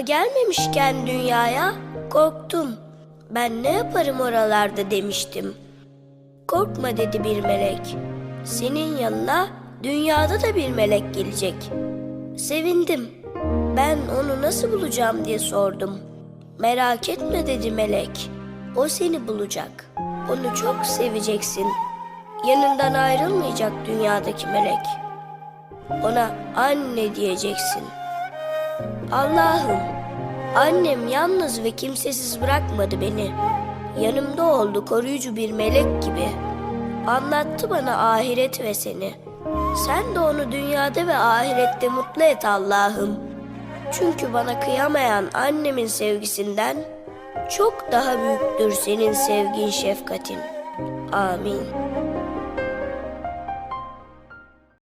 gelmemişken dünyaya korktum. Ben ne yaparım oralarda demiştim. Korkma dedi bir melek. Senin yanına dünyada da bir melek gelecek. Sevindim. Ben onu nasıl bulacağım diye sordum. Merak etme dedi melek. O seni bulacak. Onu çok seveceksin. Yanından ayrılmayacak dünyadaki melek. Ona anne diyeceksin. Allah'ım, annem yalnız ve kimsesiz bırakmadı beni. Yanımda oldu koruyucu bir melek gibi. Anlattı bana ahiret ve seni. Sen de onu dünyada ve ahirette mutlu et Allah'ım. Çünkü bana kıyamayan annemin sevgisinden çok daha büyüktür senin sevgin şefkatin. Amin.